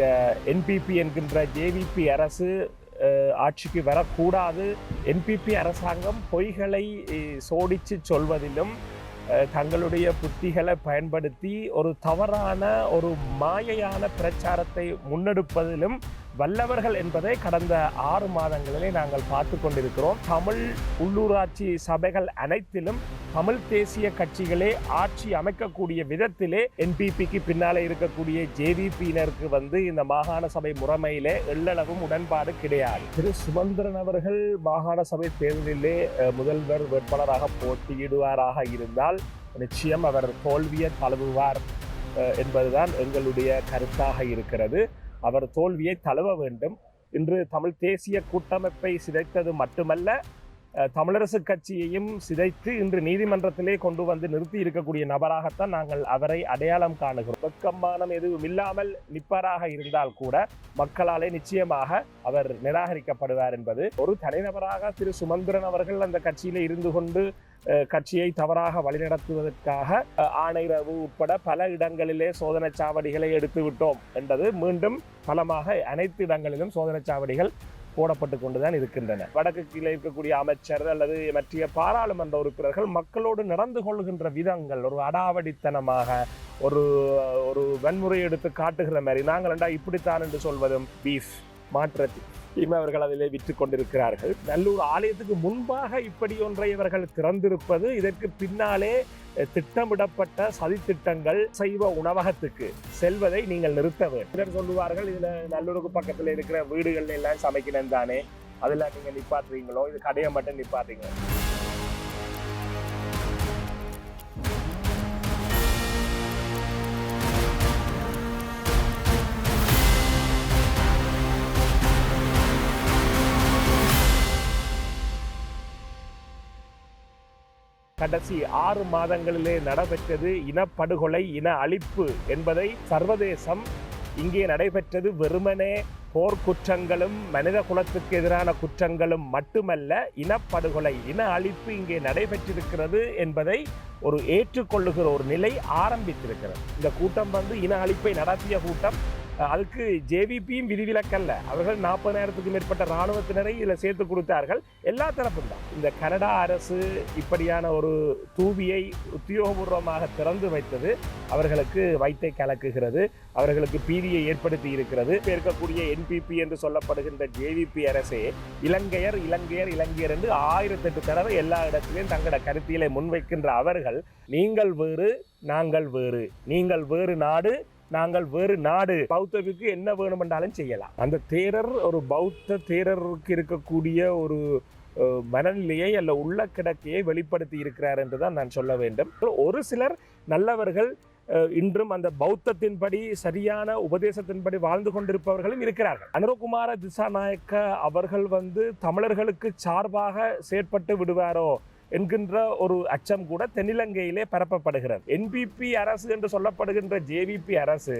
இந்த என்பிபி என்கின்ற ஜேவிபி அரசு ஆட்சிக்கு வரக்கூடாது. என்பிபி அரசாங்கம் பொய்களை சோடித்து சொல்வதிலும் தங்களுடைய புத்திகளை பயன்படுத்தி ஒரு தவறான ஒரு மாயையான பிரச்சாரத்தை முன்னெடுப்பதிலும் வல்லவர்கள் என்பதை கடந்த ஆறு மாதங்களிலே நாங்கள் பார்த்து கொண்டிருக்கிறோம். தமிழ் உள்ளூராட்சி சபைகள் அனைத்திலும் தமிழ் தேசிய கட்சிகளே ஆட்சி அமைக்கக்கூடிய விதத்திலே என்பிபிக்கு பின்னாலே இருக்கக்கூடிய ஜேவிபியினருக்கு வந்து இந்த மாகாண சபை முறைமையிலே எள்ளளவும் உடன்பாடு கிடையாது. திரு சுமந்திரன் அவர்கள் மாகாண சபை தேர்தலிலே முதல்வர் வேட்பாளராக போட்டியிடுவாராக இருந்தால் நிச்சயம் அவர் தோல்வியை தழுவுவார் என்பதுதான் எங்களுடைய கருத்தாக இருக்கிறது. அவர் தோல்வியை தழுவ வேண்டும். இன்று தமிழ் தேசிய கூட்டமைப்பை சிதைத்தது மட்டுமல்ல தமிழரசு கட்சியையும் சிதைத்து இன்று நீதிமன்றத்திலே கொண்டு வந்து நிறுத்தி இருக்கக்கூடிய நபராகத்தான் நாங்கள் அவரை அடையாளம் காணுகிறோம். வெக்கம்மானம் எதுவும் இல்லாமல் நிப்பராக இருந்தால் கூட மக்களாலே நிச்சயமாக அவர் நிராகரிக்கப்படுவார் என்பது ஒரு தனிநபராக திரு சுமந்திரன் அவர்கள் அந்த கட்சியில் இருந்து கொண்டு கட்சியை தவறாக வழிநடத்துவதற்காக ஆணையரவு உட்பட பல இடங்களிலே சோதனை சாவடிகளை எடுத்து விட்டோம் என்பது மீண்டும் பலமாக அனைத்து இடங்களிலும் சோதனை சாவடிகள் போடப்பட்டு கொண்டுதான் இருக்கின்றன. வடக்கு கீழே இருக்கக்கூடிய அமைச்சர் அல்லது மற்றிய பாராளுமன்ற உறுப்பினர்கள் மக்களோடு நடந்து கொள்கின்ற விதங்கள் ஒரு அடாவடித்தனமாக ஒரு ஒரு வன்முறை எடுத்து காட்டுகிற மாதிரி. நாங்கள் என்றா இப்படித்தான் என்று சொல்வதும் பீஃப் மாற்றத்தி இனிமே அவர்கள் அதிலே விற்று கொண்டிருக்கிறார்கள். நல்லூர் ஆலயத்துக்கு முன்பாக இப்படி ஒன்றை இவர்கள் திறந்திருப்பது இதற்கு பின்னாலே திட்டமிடப்பட்ட சதித்திட்டங்கள் சைவ உணவகத்துக்கு செல்வதை நீங்கள் நிறுத்த வேண்டும். சிலர் சொல்லுவார்கள் இதுல நல்லூருக்கு பக்கத்தில் இருக்கிற வீடுகள் எல்லாம் சமைக்கணும் தானே. அதில் நீங்கள் நிப்பாட்டுறீங்களோ? இது கடையை மட்டும் நிப்பாட்டுறீங்களோ? கடைசி ஆறு மாதங்களிலே நடைபெற்றது இனப்படுகொலை இன அழிப்பு என்பதை சர்வதேசம் இங்கே நடைபெற்றது. வெறுமனே போர்க்குற்றங்களும் மனித குலத்துக்கு எதிரான குற்றங்களும் மட்டுமல்ல இனப்படுகொலை இன அழிப்பு இங்கே நடைபெற்றிருக்கிறது என்பதை ஒரு ஏற்றுக்கொள்ளுகிற ஒரு நிலை ஆரம்பித்திருக்கிறது. இந்த கூட்டம் வந்து இன அழிப்பை நடத்திய கூட்டம் அதுக்கு ஜேவிபியும் விதிவிலக்கல்ல. அவர்கள் நாற்பதாயிரத்துக்கும் மேற்பட்ட இராணுவத்தினரை இதில் சேர்த்து கொடுத்தார்கள். எல்லா தரப்பும் தான். இந்த கனடா அரசு இப்படியான ஒரு தூவியை உத்தியோகபூர்வமாக திறந்து வைத்தது அவர்களுக்கு வைத்தை கலக்குகிறது. அவர்களுக்கு பீதியை ஏற்படுத்தி இருக்கிறது. இருக்கக்கூடிய என்பிபி என்று சொல்லப்படுகின்ற ஜேவிபி அரசே இலங்கையர் இலங்கையர் இலங்கையர் என்று ஆயிரத்தெட்டு தடவை எல்லா இடத்திலையும் தங்களோட கருத்தியலை முன்வைக்கின்ற அவர்கள் நீங்கள் வேறு நாங்கள் வேறு. நீங்கள் வேறு நாடு நாங்கள் வேறு நாடு. பௌத்தத்துக்கு என்ன வேணுமென்றாலும் செய்யலாம். அந்த தேரர் ஒரு பௌத்த தேரருக்கு இருக்கக்கூடிய ஒரு மனநிலையை அல்ல உள்ள கிடக்கையை வெளிப்படுத்தி இருக்கிறார் என்று தான் நான் சொல்ல வேண்டும். ஒரு சிலர் நல்லவர்கள் இன்றும் அந்த பௌத்தத்தின்படி சரியான உபதேசத்தின்படி வாழ்ந்து கொண்டிருப்பவர்களும் இருக்கிறார்கள். அனுரகுமார திசாநாயக்க அவர்கள் வந்து தமிழர்களுக்கு சார்பாக செயற்பட்டு விடுவாரோ? என்கின்ற ஒரு அச்சம் கூட தென்னிலங்கையிலே பரப்பப்படுகிறது. என்பிபி அரசு என்று சொல்லப்படுகின்ற ஜேவிபி அரசு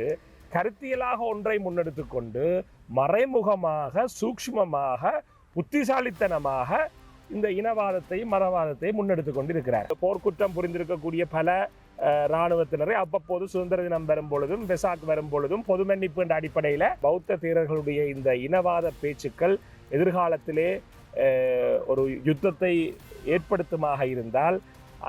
கருத்தியலாக ஒன்றை முன்னெடுத்து கொண்டு மறைமுகமாக சூக்ஷ்மமாக புத்திசாலித்தனமாக இந்த இனவாதத்தையும் மதவாதத்தையும் முன்னெடுத்து கொண்டிருக்கிறார். போர்க்குற்றம் புரிந்திருக்கக்கூடிய பல இராணுவத்தினரை அவ்வப்போது சுதந்திர தினம் வரும் பொழுதும் வெசாக் வரும் பொழுதும் பொது மன்னிப்பு என்ற அடிப்படையில் பௌத்த தீரர்களுடைய இந்த இனவாத பேச்சுக்கள் எதிர்காலத்திலே ஒரு யுத்தத்தை ஏற்படுத்துமாக இருந்தால்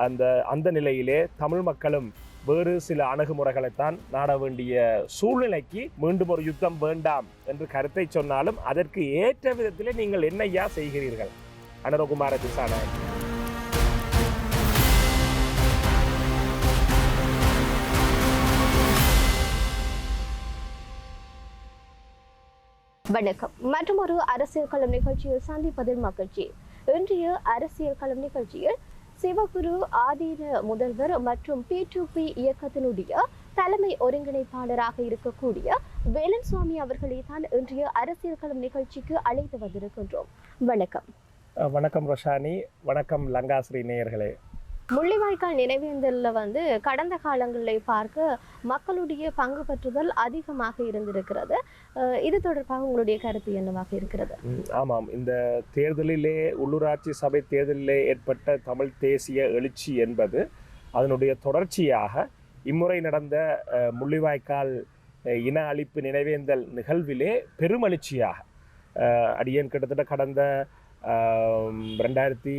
அந்த அந்த நிலையிலே தமிழ் மக்களும் வேறு சில அணுகுமுறைகளைத்தான் நாட வேண்டிய சூழ்நிலைக்கு மீண்டும் ஒரு யுத்தம் வேண்டாம் என்று கருத்தை சொன்னாலும் அதற்கு ஏற்ற விதத்திலே நீங்கள் என்னையா செய்கிறீர்கள்? அனுரகுமார திசாநாயகன். வணக்கம். மற்றும் ஒரு அரசியல் களம் நிகழ்ச்சியில் சந்திப்பதில் மகிழ்ச்சி. இன்றைய அரசியல் களம் நிகழ்ச்சியில் சிவகுரு ஆதீன முதல்வர் மற்றும் பி டு பி இயக்கத்தினுடைய தலைமை ஒருங்கிணைப்பாளராக இருக்கக்கூடிய வேலன் சுவாமி அவர்களை தான் இன்றைய அரசியல் களம் நிகழ்ச்சிக்கு அழைத்து வந்திருக்கின்றோம். வணக்கம். வணக்கம் ரொஷானி. வணக்கம் லங்காஸ்ரீ நேயர்களே. முள்ளிவாய்க்கால் நினைவேந்தலில் வந்து கடந்த காலங்களில் பார்க்க மக்களுடைய பங்கு பற்றுதல் அதிகமாக இருந்திருக்கிறது. இது தொடர்பாக உங்களுடைய கருத்து என்னவாக இருக்கிறது? ஆமாம். இந்த தேர்தலிலே உள்ளூராட்சி சபை தேர்தலிலே ஏற்பட்ட தமிழ் தேசிய எழுச்சி என்பது அதனுடைய தொடர்ச்சியாக இம்முறை நடந்த முள்ளிவாய்க்கால் இன அழிப்பு நினைவேந்தல் நிகழ்விலே பெருமெழுச்சியாக அடியேன் கிட்டத்தட்ட கடந்த ரெண்டாயிரத்தி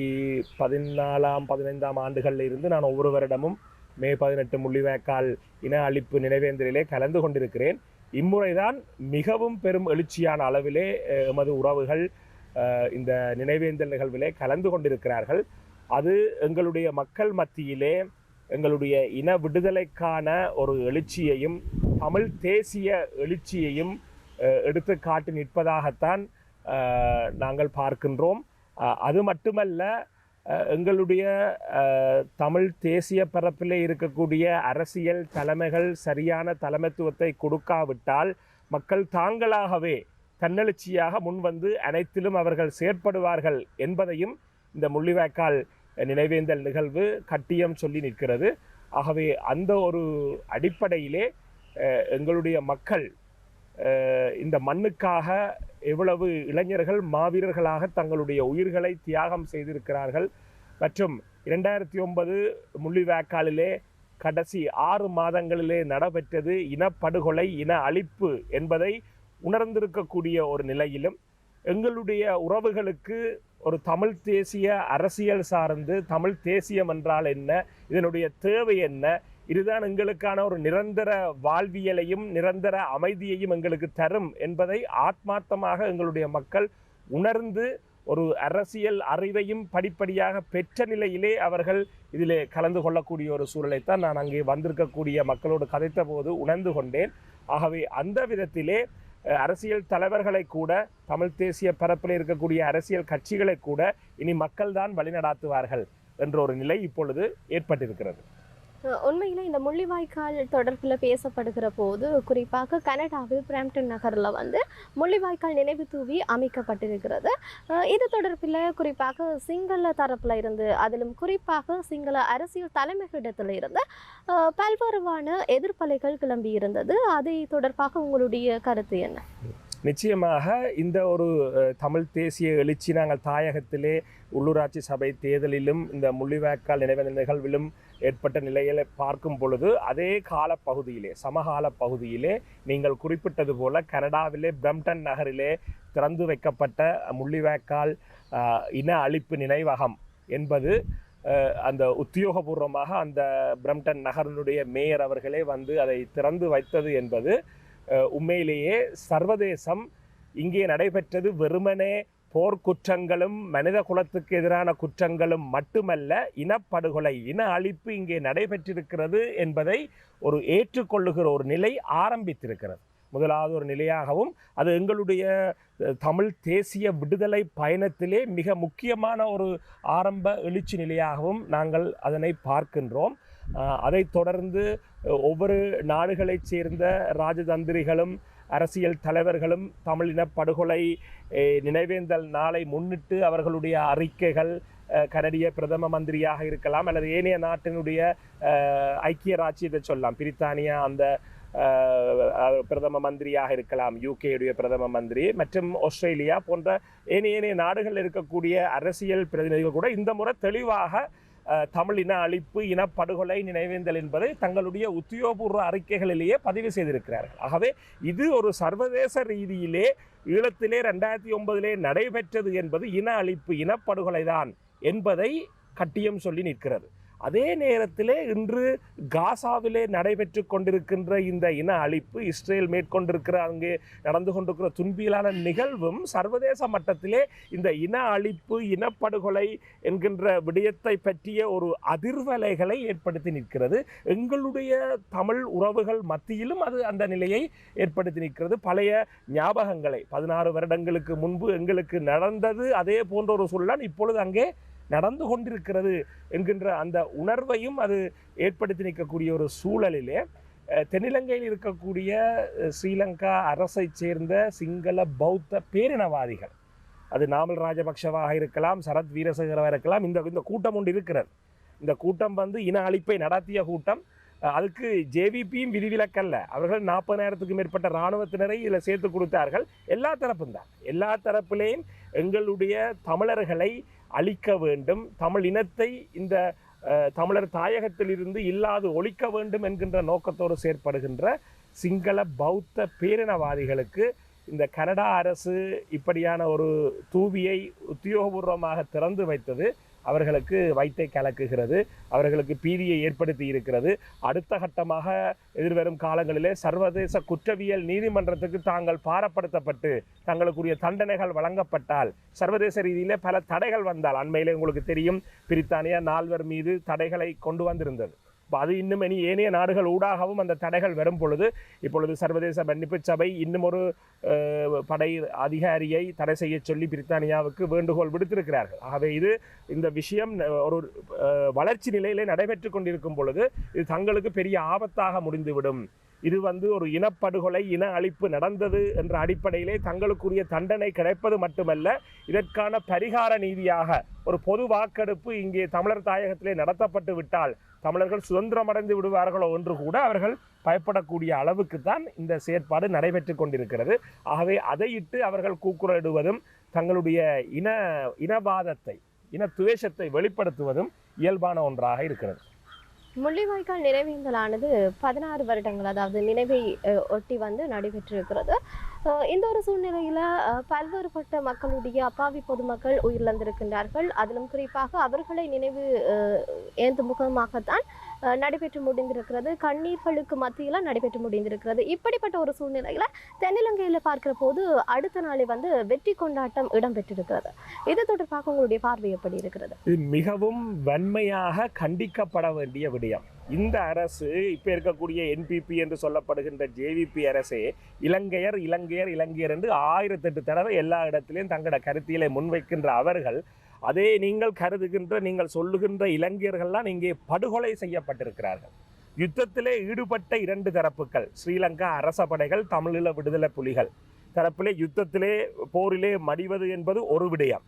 பதினாலாம் பதினைந்தாம் ஆண்டுகளில் இருந்து நான் ஒவ்வொரு வருடமும் மே பதினெட்டு முள்ளிவாய்க்கால் இன அழிப்பு நினைவேந்தலிலே கலந்து கொண்டிருக்கிறேன். இம்முறைதான் மிகவும் பெரும் எழுச்சியான அளவிலே எமது உறவுகள் இந்த நினைவேந்தல் நிகழ்விலே கலந்து கொண்டிருக்கிறார்கள். அது எங்களுடைய மக்கள் மத்தியிலே எங்களுடைய இன விடுதலைக்கான ஒரு எழுச்சியையும் தமிழ் தேசிய எழுச்சியையும் எடுத்து காட்டி நிற்பதாகத்தான் நாங்கள் பார்க்கின்றோம். அது மட்டுமல்ல எங்களுடைய தமிழ் தேசிய பரப்பில் இருக்கக்கூடிய அரசியல் தலைமைகள் சரியான தலைமைத்துவத்தை கொடுக்காவிட்டால் மக்கள் தாங்களாகவே தன்னெழுச்சியாக முன்வந்து அனைத்திலும் அவர்கள் செயற்படுவார்கள் என்பதையும் இந்த முள்ளிவாய்க்கால் நினைவேந்தல் நிகழ்வு கட்டியம் சொல்லி நிற்கிறது. ஆகவே அந்த ஒரு அடிப்படையிலே எங்களுடைய மக்கள் இந்த மண்ணுக்காக எவ்வளவு இளைஞர்கள் மாவீரர்களாக தங்களுடைய உயிர்களை தியாகம் செய்திருக்கிறார்கள். மற்றும் இரண்டாயிரத்தி ஒன்பது முள்ளிவாய்க்காலிலே கடைசி ஆறு மாதங்களிலே நடைபெற்றது இனப்படுகொலை இன அழிப்பு என்பதை உணர்ந்திருக்கக்கூடிய ஒரு நிலையிலும் எங்களுடைய உறவுகளுக்கு ஒரு தமிழ் தேசிய அரசியல் சார்ந்து தமிழ் தேசியம் என்றால் என்ன இதனுடைய தேவை என்ன இதுதான் எங்களுக்கான ஒரு நிரந்தர வாழ்வியலையும் நிரந்தர அமைதியையும் எங்களுக்கு தரும் என்பதை ஆத்மார்த்தமாக எங்களுடைய மக்கள் உணர்ந்து ஒரு அரசியல் அறிவையும் படிப்படியாக பெற்ற நிலையிலே அவர்கள் இதிலே கலந்து கொள்ளக்கூடிய ஒரு சூழலைத்தான் நான் அங்கே வந்திருக்கக்கூடிய மக்களோடு கதைத்த போது உணர்ந்து கொண்டேன். ஆகவே அந்த விதத்திலே அரசியல் தலைவர்களை கூட தமிழ் தேசிய பரப்பில் இருக்கக்கூடிய அரசியல் கட்சிகளை கூட இனி மக்கள்தான் வழிநடாத்துவார்கள் என்ற ஒரு நிலை இப்பொழுது ஏற்பட்டிருக்கிறது. உண்மையில் இந்த முள்ளிவாய்க்கால் தொடர்பில் பேசப்படுகிற போது குறிப்பாக கனடாவில் பிராம்டன் நகரில் வந்து முள்ளிவாய்க்கால் நினைவு தூவி அமைக்கப்பட்டிருக்கிறது. இது தொடர்பில் குறிப்பாக சிங்கள தரப்பில் இருந்து அதிலும் குறிப்பாக சிங்கள அரசியல் தலைமைகளிடத்தில் இருந்து பல்வேறுவான எதிர்ப்பலைகள் கிளம்பி இருந்தது அதை தொடர்பாக உங்களுடைய கருத்து என்ன? நிச்சயமாக இந்த ஒரு தமிழ் தேசிய எழுச்சி நாங்கள் தாயகத்திலே உள்ளூராட்சி சபை தேர்தலிலும் இந்த முள்ளிவாய்க்கால் நினைவு நிகழ்விலும் ஏற்பட்ட நிலைகளை பார்க்கும் பொழுது அதே கால பகுதியிலே சமகால பகுதியிலே நீங்கள் குறிப்பிட்டது போல கனடாவிலே பிரம்டன் நகரிலே திறந்து வைக்கப்பட்ட முள்ளிவாய்க்கால் இன அழிப்பு நினைவகம் என்பது அந்த உத்தியோகபூர்வமாக அந்த பிரம்டன் நகரினுடைய மேயர் அவர்களே வந்து அதை திறந்து வைத்தது என்பது உண்மையிலேயே சர்வதேசம் இங்கே நடைபெற்றது வெறுமனே போர்க்குற்றங்களும் மனித குலத்துக்கு எதிரான குற்றங்களும் மட்டுமல்ல இனப்படுகொலை இன அழிப்பு இங்கே நடைபெற்றிருக்கிறது என்பதை ஒரு ஏற்றுக்கொள்ளுகிற ஒரு நிலை ஆரம்பித்திருக்கிறது. முதலாவது ஒரு நிலையாகவும் அது எங்களுடைய தமிழ் தேசிய விடுதலை பயணத்திலே மிக முக்கியமான ஒரு ஆரம்ப எழுச்சி நிலையாகவும் நாங்கள் அதனை பார்க்கின்றோம். அதைத் தொடர்ந்து ஒவ்வொரு நாடுகளைச் சேர்ந்த ராஜதந்திரிகளும் அரசியல் தலைவர்களும் தமிழின படுகொலை நினைவேந்தல் நாளை முன்னிட்டு அவர்களுடைய அறிக்கைகள் கனடிய பிரதம மந்திரியாக இருக்கலாம் அல்லது ஏனைய நாட்டினுடைய ஐக்கிய ராஜ்யத்தை சொல்லலாம். பிரித்தானியா அந்த பிரதம மந்திரியாக இருக்கலாம் யூகேயுடைய பிரதம மந்திரி மற்றும் ஆஸ்திரேலியா போன்ற ஏனைய ஏனைய நாடுகளில் இருக்கக்கூடிய அரசியல் பிரதிநிதிகள் கூட இந்த முறை தெளிவாக தமிழ் இன அழிப்பு இனப்படுகொலை நினைவேந்தல் என்பதை தங்களுடைய உத்தியோகபூர்வ அறிக்கைகளிலேயே பதிவு செய்திருக்கிறார்கள். ஆகவே இது ஒரு சர்வதேச ரீதியிலே ஈழத்திலே ரெண்டாயிரத்தி ஒன்பதிலே நடைபெற்றது என்பது இன அழிப்பு இனப்படுகொலை தான் என்பதை கட்டியம் சொல்லி நிற்கிறது. அதே நேரத்திலே இன்று காசாவிலே நடைபெற்று கொண்டிருக்கின்ற இந்த இன அழிப்பு இஸ்ரேல் மேற்கொண்டிருக்கிற அங்கே நடந்து கொண்டிருக்கிற துன்பியலான நிகழ்வும் சர்வதேச மட்டத்திலே இந்த இன அழிப்பு இனப்படுகொலை என்கின்ற விடயத்தை பற்றிய ஒரு அதிர்வலைகளை ஏற்படுத்தி நிற்கிறது. எங்களுடைய தமிழ் உறவுகள் மத்தியிலும் அது அந்த நிலையை ஏற்படுத்தி நிற்கிறது. பழைய ஞாபகங்களை பதினாறு வருடங்களுக்கு முன்பு எங்களுக்கு நடந்தது அதே போன்ற ஒரு சூழல் இப்பொழுது அங்கே நடந்து கொண்டிருக்கிறது என்கின்ற அந்த உணர்வையும் அது ஏற்படுத்தி நிற்கக்கூடிய ஒரு சூழலிலே தென்னிலங்கையில் இருக்கக்கூடிய ஸ்ரீலங்கா அரசை சேர்ந்த சிங்கள பௌத்த பேரினவாதிகள். அது நாமல் ராஜபக்ஷவாக இருக்கலாம் சரத் வீரசேகரவாக இருக்கலாம் இந்த இந்த கூட்டம் ஒன்று இருக்கிறது. இந்த கூட்டம் வந்து இன அழிப்பை நடத்திய கூட்டம். அதுக்கு ஜேவிபியும் விதிவிலக்கல்ல. அவர்கள் நாற்பதாயிரத்துக்கும் மேற்பட்ட இராணுவத்தினரை இதில் சேர்த்து கொடுத்தார்கள். எல்லா தரப்பும் தான். எல்லா தரப்பிலேயும் எங்களுடைய தமிழர்களை அழிக்க வேண்டும். தமிழ் இனத்தை இந்த தமிழர் தாயகத்திலிருந்து இல்லாது ஒழிக்க வேண்டும் என்கின்ற நோக்கத்தோடு செயற்படுகின்ற சிங்கள பௌத்த பேரினவாதிகளுக்கு இந்த கனடா அரசு இப்படியான ஒரு தூவியை உத்தியோகபூர்வமாக திறந்து வைத்தது. அவர்களுக்கு வைத்தை கலக்குகிறது அவர்களுக்கு பீதியை ஏற்படுத்தி இருக்கிறது. அடுத்த கட்டமாக எதிர்வரும் காலங்களிலே சர்வதேச குற்றவியல் நீதிமன்றத்துக்கு தாங்கள் பாரப்படுத்தப்பட்டு தங்களுக்குரிய தண்டனைகள் வழங்கப்பட்டால் சர்வதேச ரீதியிலே பல தடைகள் வந்தால் அண்மையிலே உங்களுக்கு தெரியும் பிரித்தானியா நால்வர் மீது தடைகளை கொண்டு வந்திருந்தது. அது இன்னும் இனி ஏனைய நாடுகள் ஊடாகவும் அந்த தடைகள் வரும் பொழுது இப்பொழுது சர்வதேச மன்னிப்பு சபை இன்னும் ஒரு படை அதிகாரியை தடை செய்ய சொல்லி பிரித்தானியாவுக்கு வேண்டுகோள் விடுத்திருக்கிறார்கள். ஆகவே இது இந்த விஷயம் ஒரு வளர்ச்சி நிலையிலே நடைபெற்று கொண்டிருக்கும் பொழுது இது தங்களுக்கு பெரிய ஆபத்தாக முடிந்துவிடும். இது வந்து ஒரு இனப்படுகொலை இன அழிப்பு நடந்தது என்ற அடிப்படையிலே தங்களுக்குரிய தண்டனை கிடைப்பது மட்டுமல்ல இதற்கான பரிகார நீதியாக ஒரு பொது வாக்கெடுப்பு இங்கே தமிழர் தாயகத்திலே நடத்தப்பட்டு விட்டால் தமிழர்கள் சுதந்திரம் அடைந்து விடுவார்களோ என்று கூட அவர்கள் பயப்படக்கூடிய அளவுக்கு தான் இந்த செயற்பாடு நடைபெற்று கொண்டிருக்கிறது. ஆகவே அதையிட்டு அவர்கள் கூக்குரலிடுவதும் தங்களுடைய இன இனவாதத்தை இன துவேஷத்தை வெளிப்படுத்துவதும் இயல்பான ஒன்றாக இருக்கிறது. முள்ளிவாய்க்கால் நினைவேந்தலானது பதினாறு வருடங்கள் அதாவது நினைவை ஒட்டி வந்து நடைபெற்றிருக்கிறது. இந்த ஒரு சூழ்நிலையில பல்வேறுபட்ட மக்களுடைய அப்பாவி பொதுமக்கள் உயிரிழந்திருக்கின்றார்கள். அதிலும் குறிப்பாக அவர்களை நினைவு ஏந்தும் முகமாகத்தான் நடைபெற்று முடிந்திருக்கிறது. கண்ணீர்களுக்கு மத்தியில் நடைபெற்று முடிந்திருக்கிறது. இப்படிப்பட்ட ஒரு சூழ்நிலையில் தென்னிலங்கையில் பார்க்கிற போது அடுத்த நாளே வந்து வெற்றி கொண்டாட்டம் இடம்பெற்றிருக்கிறது. இது தொடர்பாக உங்களுடைய பார்வை எப்படி இருக்கிறது? இது மிகவும் வன்மையாக கண்டிக்கப்பட வேண்டிய விடயம். இந்த அரசு இப்போ இருக்கக்கூடிய என்பிபி என்று சொல்லப்படுகின்ற ஜேவிபி அரசே இலங்கையர் இலங்கையர் இலங்கையர் என்று ஆயிரத்தெட்டு தடவை எல்லா இடத்திலையும் தங்களோட கருத்தியலை முன்வைக்கின்ற அவர்கள் அதே நீங்கள் கருதுகின்ற நீங்கள் சொல்லுகின்ற இலங்கையர்கள்லாம் இங்கே படுகொலை செய்யப்பட்டிருக்கிறார்கள். யுத்தத்திலே ஈடுபட்ட இரண்டு தரப்புகள் ஸ்ரீலங்கா அரச படைகள் தமிழீழ விடுதலை புலிகள். தரப்பிலே யுத்தத்திலே போரிலே மடிவது என்பது ஒரு விடயம்.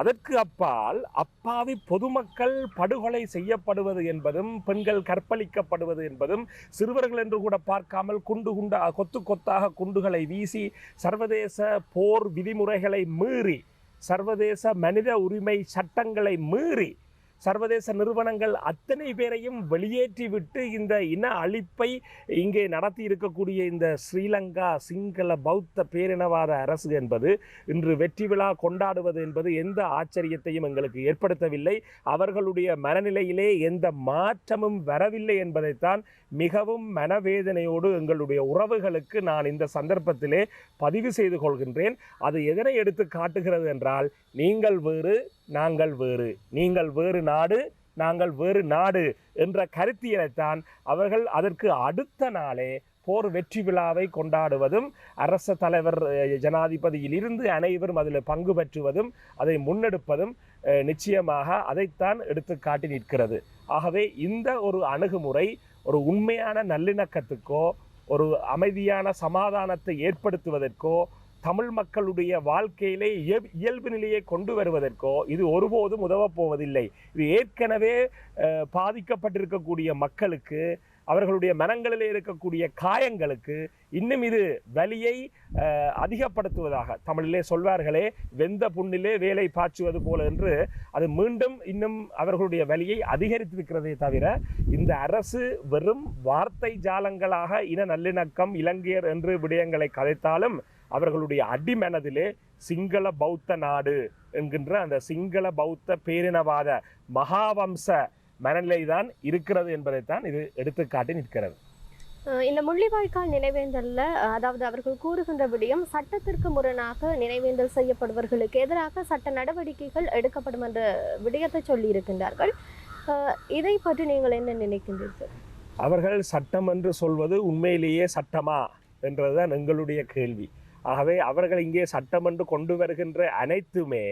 அதற்கு அப்பால் அப்பாவி பொதுமக்கள் படுகொலை செய்யப்படுவது என்பதும் பெண்கள் கற்பழிக்கப்படுவது என்பதும் சிறுவர்கள் என்று கூட பார்க்காமல் குண்டு குண்டா கொத்து கொத்தாக குண்டுகளை வீசி சர்வதேச போர் விதிமுறைகளை மீறி சர்வதேச மனித உரிமை சட்டங்களை மீறி சர்வதேச நிறுவனங்கள் அத்தனை பேரையும் வெளியேற்றிவிட்டு இந்த இன அழிப்பை இங்கே நடத்தி இருக்கக்கூடிய இந்த ஸ்ரீலங்கா சிங்கள பௌத்த பேரினவாத அரசு என்பது இன்று வெற்றி விழா கொண்டாடுவது என்பது எந்த ஆச்சரியத்தையும் எங்களுக்கு ஏற்படுத்தவில்லை. அவர்களுடைய மனநிலையிலே எந்த மாற்றமும் வரவில்லை என்பதைத்தான் மிகவும் மனவேதனையோடு எங்களுடைய உறவுகளுக்கு நான் இந்த சந்தர்ப்பத்திலே பதிவு செய்து கொள்கின்றேன். அது எதனை எடுத்து காட்டுகிறது என்றால் நீங்கள் வேறு நாங்கள் வேறு. நீங்கள் வேறு நாடு நாங்கள் வேறு நாடு என்ற கருத்தியலைத்தான் அவர்கள் அதற்கு அடுத்த நாளே போர் வெற்றி விழாவை கொண்டாடுவதும் அரச தலைவர் ஜனாதிபதியிலிருந்து அனைவரும் அதில் பங்கு பெற்றுவதும் அதை முன்னெடுப்பதும் நிச்சயமாக அதைத்தான் எடுத்து காட்டி நிற்கிறது. ஆகவே இந்த ஒரு அணுகுமுறை ஒரு உண்மையான நல்லிணக்கத்துக்கோ ஒரு அமைதியான சமாதானத்தை ஏற்படுத்துவதற்கோ தமிழ் மக்களுடைய வாழ்க்கையிலே இயல்- இயல்பு நிலையை கொண்டு வருவதற்கோ இது ஒருபோதும் உதவப் போவதில்லை. இது ஏற்கனவே பாதிக்கப்பட்டிருக்கக்கூடிய மக்களுக்கு அவர்களுடைய மனங்களிலே இருக்கக்கூடிய காயங்களுக்கு இன்னும் இது வலியை அதிகப்படுத்துவதாக. தமிழிலே சொல்வார்களே வெந்த புண்ணிலே வேலை பாய்ச்சுவது போல என்று. அது மீண்டும் இன்னும் அவர்களுடைய வலியை அதிகரித்திருக்கிறதே தவிர இந்த அரசு வெறும் வார்த்தை ஜாலங்களாக இன நல்லிணக்கம் இலங்கையர் என்று விடயங்களை கதைத்தாலும் அவர்களுடைய அடிமனதிலே சிங்கள பௌத்த நாடு என்கின்ற அந்த சிங்கள பௌத்த பேரினவாத மகாவம்ச மனநிலைதான் இருக்கிறது என்பதைத்தான் இது எடுத்துக்காட்டி நிற்கிறது. இந்த முள்ளிவாய்க்கால் நினைவேந்தல்ல அதாவது அவர்கள் கூறுகின்ற விடயம் சட்டத்திற்கு முரணாக நினைவேந்தல் செய்யப்படுபவர்களுக்கு எதிராக சட்ட நடவடிக்கைகள் எடுக்கப்படும் என்ற விடயத்தை சொல்லி இருக்கின்றார்கள் அஹ், இதை பற்றி நீங்கள் என்ன நினைக்கின்றீர்கள்? அவர்கள் சட்டம் என்று சொல்வது உண்மையிலேயே சட்டமா என்றதுதான் எங்களுடைய கேள்வி. ஆகவே அவர்கள் இங்கே சட்டம் என்று கொண்டு வருகின்ற அனைத்துமே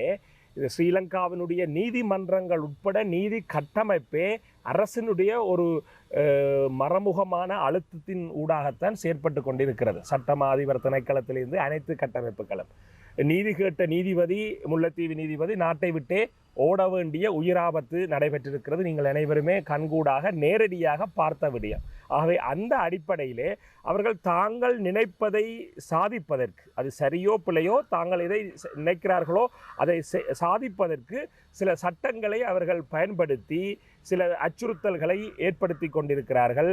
இது ஸ்ரீலங்காவினுடைய நீதிமன்றங்கள் உட்பட நீதி கட்டமைப்பே அரசினுடைய ஒரு அஹ், மறைமுகமான அழுத்தத்தின் ஊடாகத்தான் செயற்பட்டு கொண்டிருக்கிறது. சட்டமா அதிபர் திணைக்களத்திலிருந்து அனைத்து கட்டமைப்புகளும். நீதி கேட்ட நீதிபதி முல்லைத்தீவு நீதிபதி நாட்டை விட்டே ஓட வேண்டிய உயிராபத்து நடைபெற்றிருக்கிறது. நீங்கள் அனைவருமே கண்கூடாக நேரடியாக பார்த்த விடயம். ஆகவே அந்த அடிப்படையிலே அவர்கள் தாங்கள் நினைப்பதை சாதிப்பதற்கு அது சரியோ பிழையோ தாங்கள் எதை நினைக்கிறார்களோ அதை செ- சாதிப்பதற்கு சில சட்டங்களை அவர்கள் பயன்படுத்தி சில அச்சுறுத்தல்களை ஏற்படுத்தி கொண்டிருக்கிறார்கள்.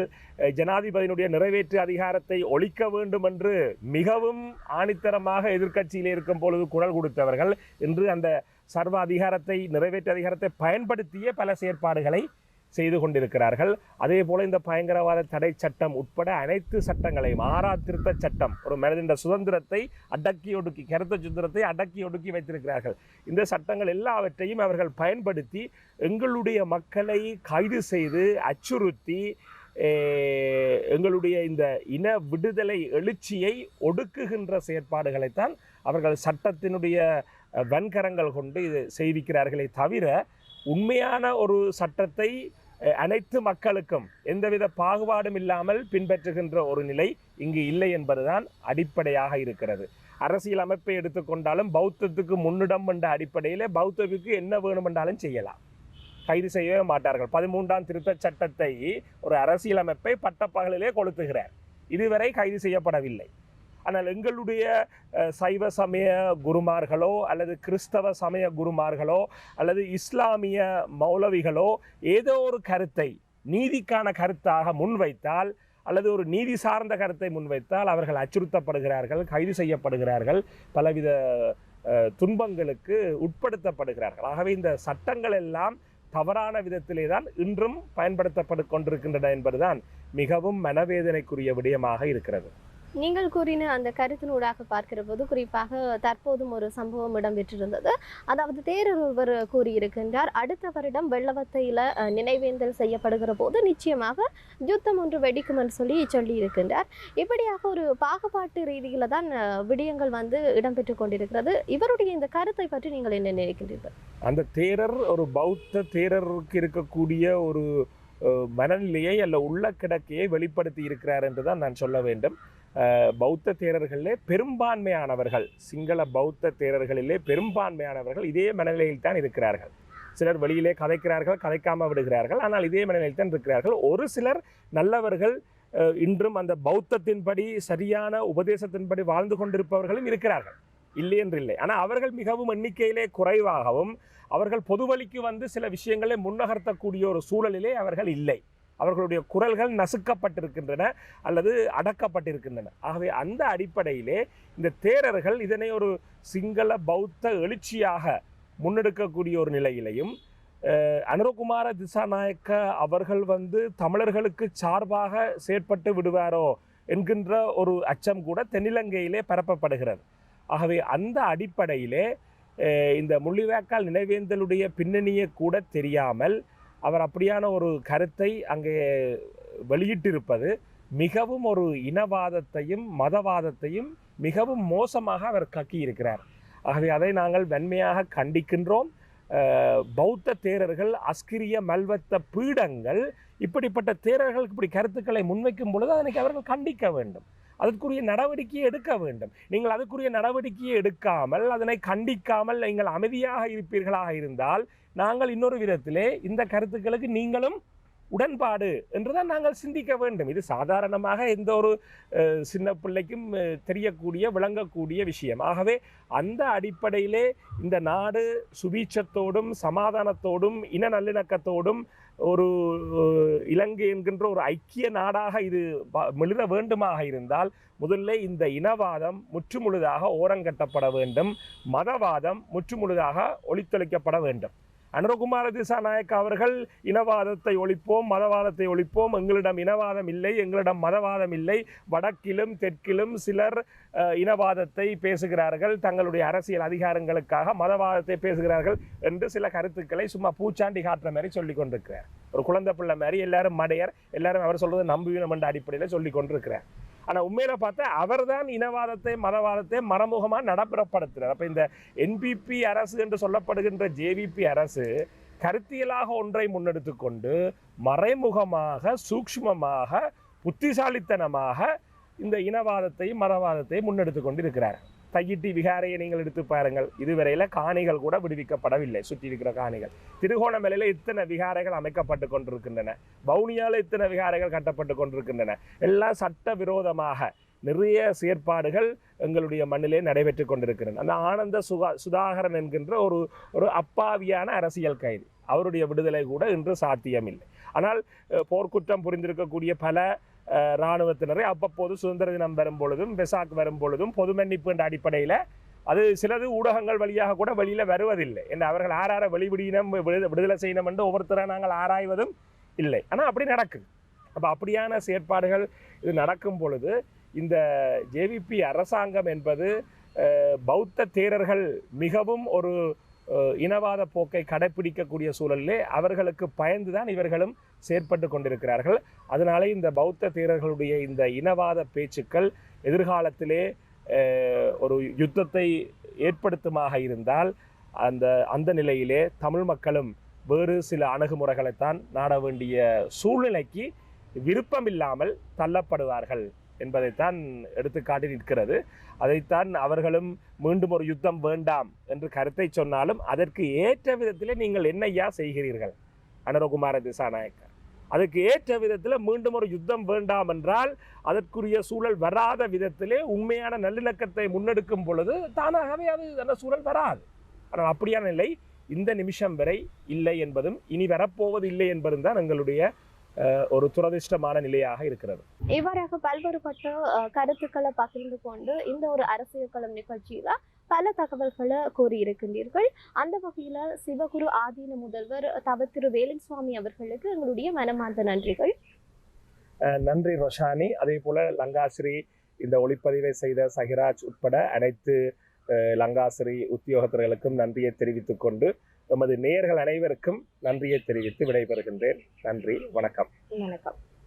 ஜனாதிபதியினுடைய நிறைவேற்று அதிகாரத்தை ஒழிக்க வேண்டும் என்று மிகவும் ஆணித்தரமாக எதிர்க்கட்சியில் இருக்கும் பொழுது குரல் கொடுத்தவர்கள் இன்று அந்த சர்வ அதிகாரத்தை நிறைவேற்று அதிகாரத்தை பயன்படுத்திய பல செயற்பாடுகளை செய்து கொண்டிருக்கிறார்கள். அதே போல இந்த பயங்கரவாத தடை சட்டம் உட்பட அனைத்து சட்டங்களையும் ஆறா திருத்த சட்டம் ஒரு மனிதன் சுதந்திரத்தை அடக்கி ஒடுக்கி கருத்த சுதந்திரத்தை அடக்கி ஒடுக்கி வைத்திருக்கிறார்கள். இந்த சட்டங்கள் எல்லாவற்றையும் அவர்கள் பயன்படுத்தி எங்களுடைய மக்களை கைது செய்து அச்சுறுத்தி எங்களுடைய இந்த இன விடுதலை எழுச்சியை ஒடுக்குகின்ற செயற்பாடுகளைத்தான் அவர்கள் சட்டத்தினுடைய வன்கரங்கள் கொண்டு இது செய்திருக்கிறார்களே தவிர உண்மையான ஒரு சட்டத்தை அனைத்து மக்களுக்கும் எந்தவித பாகுபாடும் இல்லாமல் பின்பற்றுகின்ற ஒரு நிலை இங்கு இல்லை என்பதுதான் அடிப்படையாக இருக்கிறது. அரசியல் அமைப்பை எடுத்துக்கொண்டாலும் பௌத்தத்துக்கு முன்னிடம் என்ற அடிப்படையில் பௌத்தத்துக்கு என்ன வேணுமென்றாலும் செய்யலாம். கைது செய்யவே மாட்டார்கள். பதிமூன்றாம் திருத்தச் சட்டத்தை ஒரு அரசியலமைப்பை பட்டப்பகலிலே கொளுத்துகிறார். இதுவரை கைது செய்யப்படவில்லை. ஆனால் எங்களுடைய சைவ சமய குருமார்களோ அல்லது கிறிஸ்தவ சமய குருமார்களோ அல்லது இஸ்லாமிய மௌலவிகளோ ஏதோ ஒரு கருத்தை நீதிக்கான கருத்தாக முன்வைத்தால் அல்லது ஒரு நீதி சார்ந்த கருத்தை முன்வைத்தால் அவர்கள் அச்சுறுத்தப்படுகிறார்கள் கைது செய்யப்படுகிறார்கள் பலவித துன்பங்களுக்கு உட்படுத்தப்படுகிறார்கள். ஆகவே இந்த சட்டங்கள் எல்லாம் தவறான விதத்திலே தான் இன்றும் பயன்படுத்தப்பட்டு கொண்டிருக்கின்றன என்பதுதான் மிகவும் மனவேதனைக்குரிய விடயமாக இருக்கிறது. நீங்கள் கூறின அந்த கருத்தினூடாக பார்க்கிற போது குறிப்பாக தற்போதும் ஒரு சம்பவம் இடம்பெற்றிருந்தது. அதாவது தேரர் ஒருவர் கூறியிருக்கின்றார் அடுத்த வருடம் வெள்ளவத்தையில நினைவேந்தல் செய்யப்படுகிற போது நிச்சயமாக யுத்தம் ஒன்று வெடிக்கும் என்று சொல்லி சொல்லி இருக்கின்றார் இப்படியாக ஒரு பாகுபாட்டு ரீதியில தான் விடயங்கள் வந்து இடம்பெற்று கொண்டிருக்கிறது. இவருடைய இந்த கருத்தை பற்றி நீங்கள் என்ன நினைக்கின்றீர்கள்? அந்த தேரர் ஒரு பௌத்த தேரருக்கு இருக்கக்கூடிய ஒரு மனநிலையை அல்ல உள்ள கிடக்கையை வெளிப்படுத்தி இருக்கிறார் என்று தான் நான் சொல்ல வேண்டும். பௌத்த தேரர்களிலே பெரும்பான்மையானவர்கள் சிங்கள பௌத்த தேரர்களிலே பெரும்பான்மையானவர்கள் இதே மனநிலையில் தான் இருக்கிறார்கள். சிலர் வெளியிலே கதைக்கிறார்கள் கதைக்காம விடுகிறார்கள். ஆனால் இதே மனநிலையில் தான் இருக்கிறார்கள். ஒரு சிலர் நல்லவர்கள் இன்றும் அந்த பௌத்தத்தின்படி சரியான உபதேசத்தின்படி வாழ்ந்து கொண்டிருப்பவர்களும் இருக்கிறார்கள். இல்லை என்று இல்லை. ஆனால் அவர்கள் மிகவும் எண்ணிக்கையிலே குறைவாகவும் அவர்கள் பொதுவழிக்கு வந்து சில விஷயங்களை முன்னகர்த்தக்கூடிய ஒரு சூழலிலே அவர்கள் இல்லை. அவர்களுடைய குரல்கள் நசுக்கப்பட்டிருக்கின்றன அல்லது அடக்கப்பட்டிருக்கின்றன. ஆகவே அந்த அடிப்படையிலே இந்த தேரர்கள் இதனை ஒரு சிங்கள பௌத்த எழுச்சியாக முன்னெடுக்கக்கூடிய ஒரு நிலையிலையும் அனுரகுமார திசாநாயக்க அவர்கள் வந்து தமிழர்களுக்கு சார்பாக செயற்பட்டு விடுவாரோ என்கின்ற ஒரு அச்சம் கூட தென்னிலங்கையிலே பரப்பப்படுகிறது. ஆகவே அந்த அடிப்படையிலே இந்த முள்ளிவாய்க்கால் நினைவேந்தலுடைய பின்னணியை கூட தெரியாமல் அவர் அப்படியான ஒரு கருத்தை அங்கே வெளியிட்டிருப்பது மிகவும் ஒரு இனவாதத்தையும் மதவாதத்தையும் மிகவும் மோசமாக அவர் கக்கியிருக்கிறார் ஆகவே அதை நாங்கள் வன்மையாக கண்டிக்கின்றோம். பௌத்த தேரர்கள் அஸ்கிரிய மல்வத்த பீடங்கள் இப்படிப்பட்ட தேரர்களுக்கு இப்படி கருத்துக்களை முன்வைக்கும் பொழுது அதனை அவர்கள் கண்டிக்க வேண்டும். அதற்குரிய நடவடிக்கையை எடுக்க வேண்டும். நீங்கள் அதுக்குரிய நடவடிக்கையை எடுக்காமல் அதனை கண்டிக்காமல் நீங்கள் அமைதியாக இருப்பீர்களாக இருந்தால் நாங்கள் இன்னொரு விதத்திலே இந்த கருத்துக்களுக்கு நீங்களும் உடன்பாடு என்றுதான் நாங்கள் சிந்திக்க வேண்டும். இது சாதாரணமாக எந்த ஒரு சின்ன பிள்ளைக்கும் தெரியக்கூடிய விளங்கக்கூடிய விஷயம். ஆகவே அந்த அடிப்படையிலே இந்த நாடு சுபீட்சத்தோடும் சமாதானத்தோடும் இன நல்லிணக்கத்தோடும் ஒரு இலங்கை என்கின்ற ஒரு ஐக்கிய நாடாக இது மெழுத மிளிர வேண்டுமாக இருந்தால் முதல்ல இந்த இனவாதம் முற்றுமுழுதாக ஓரங்கட்டப்பட வேண்டும் மதவாதம் முற்றுமுழுதாக ஒழித்தொழிக்கப்பட வேண்டும். அனுரகுமார திசாநாயக் அவர்கள் இனவாதத்தை ஒழிப்போம் மதவாதத்தை ஒழிப்போம். எங்களிடம் இனவாதம் இல்லை எங்களிடம் மதவாதம் இல்லை. வடக்கிலும் தெற்கிலும் சிலர் இனவாதத்தை பேசுகிறார்கள். தங்களுடைய அரசியல் அதிகாரங்களுக்காக மதவாதத்தை பேசுகிறார்கள் என்று சில கருத்துக்களை சும்மா பூச்சாண்டி காட்டுற மாதிரி சொல்லி கொண்டிருக்கிறார். ஒரு குழந்தை பிள்ளை மாதிரி எல்லாரும் மடையர் எல்லாரும் அவர் சொல்றது நம்புவீனம் என்ற அடிப்படையில் சொல்லி கொண்டிருக்கிறார். ஆனால் உண்மையில் பார்த்தா அவர்தான் இனவாதத்தை மதவாதத்தை மறைமுகமாக நடைபெறப்படுத்துகிறார் அப்போ இந்த என்பிபி அரசு என்று சொல்லப்படுகின்ற ஜேவிபி அரசு கருத்தியலாக ஒன்றை முன்னெடுத்து கொண்டு மறைமுகமாக சூக்ஷ்மமாக புத்திசாலித்தனமாக இந்த இனவாதத்தையும் மதவாதத்தையும் முன்னெடுத்து கொண்டு இருக்கிறார் தையிட்டி விகாரையை நீங்கள் எடுத்து பாருங்கள். இதுவரையில் காணிகள் கூட விடுவிக்கப்படவில்லை. சுற்றி இருக்கிற காணிகள். திருகோணமலையில் இத்தனை விகாரைகள் அமைக்கப்பட்டு கொண்டிருக்கின்றன. வவுனியால இத்தனை விகாரைகள் கட்டப்பட்டு கொண்டிருக்கின்றன. எல்லாம் சட்ட விரோதமாக நிறைய செயற்பாடுகள் எங்களுடைய மண்ணிலே நடைபெற்று கொண்டிருக்கின்றன. அந்த ஆனந்த சுகா சுதாகரன் என்கின்ற ஒரு ஒரு அப்பாவியான அரசியல் கைதி. அவருடைய விடுதலை கூட இன்று சாத்தியமில்லை. ஆனால் போர்க்குற்றம் புரிந்திருக்கக்கூடிய பல இராணுவத்தினரை அவ்வப்போது சுதந்திர தினம் வரும் பொழுதும் பெசாக் வரும் பொழுதும் பொது மன்னிப்பு என்ற அடிப்படையில் அது சிலது ஊடகங்கள் வழியாக கூட வெளியில் வருவதில்லை. என்று அவர்கள் ஆறார வெளிவிடினம் விடுதலை விடுதலை செய்யணும் என்று ஒவ்வொருத்தரை நாங்கள் ஆராய்வதும் இல்லை. ஆனால் அப்படி நடக்குது. அப்போ அப்படியான செயற்பாடுகள் இது நடக்கும் பொழுது இந்த ஜேவிபி அரசாங்கம் என்பது பௌத்த தேரர்கள் மிகவும் ஒரு இனவாத போக்கை கடைப்பிடிக்கக்கூடிய சூழலிலே அவர்களுக்கு பயந்துதான் இவர்களும் செயற்பட்டு கொண்டிருக்கிறார்கள். அதனாலே இந்த பௌத்த தீரர்களுடைய இந்த இனவாத பேச்சுக்கள் எதிர்காலத்திலே ஒரு யுத்தத்தை ஏற்படுத்துமாக இருந்தால் அந்த அந்த நிலையிலே தமிழ் மக்களும் வேறு சில அணுகுமுறைகளைத்தான் நாட வேண்டிய சூழ்நிலைக்கு விருப்பமில்லாமல் தள்ளப்படுவார்கள். என்பதைத்தான் எடுத்துக்காட்டி நிற்கிறது. அதைத்தான் அவர்களும் மீண்டும் ஒரு யுத்தம் வேண்டாம் என்று கருத்தை சொன்னாலும் அதற்கு ஏற்ற விதத்திலே நீங்கள் என்னையா செய்கிறீர்கள்? அனுரகுமார திசாநாயக்கர். அதுக்கு ஏற்ற விதத்தில் மீண்டும் ஒரு யுத்தம் வேண்டாம் என்றால் அதற்குரிய சூழல் வராத விதத்திலே உண்மையான நல்லிணக்கத்தை முன்னெடுக்கும் பொழுது தானாகவே அது அந்த சூழல் வராது. ஆனால் அப்படியான நிலை இந்த நிமிஷம் வரை இல்லை என்பதும் இனி வரப்போவது இல்லை என்பதும் தான் எங்களுடைய ஒரு துரதிர்ஷ்டமான நிலையாக இருக்கிறது. இவ்வாறாக பல்வேறுபட்ட கருத்துக்களை பகிர்ந்து கொண்டு இந்த ஒரு அரசியல் களம் நிகழ்ச்சியில பல தகவல்களை கூறியிருக்கின்றீர்கள். அந்த வகையில சிவகுரு ஆதீன முதல்வர் தவ திரு வேலன் சுவாமி அவர்களுக்கு எங்களுடைய மனமார்ந்த நன்றிகள். நன்றி ரொஷானி. அதே போல லங்காசிரி இந்த ஒளிப்பதிவை செய்த சஹிராஜ் உட்பட அனைத்து அஹ், லங்காசிரி உத்தியோகத்தர்களுக்கும் நன்றியை தெரிவித்துக் கொண்டு எமது நேயர்கள் அனைவருக்கும் நன்றியை தெரிவித்து விடைபெறுகின்றேன். நன்றி வணக்கம். வணக்கம்.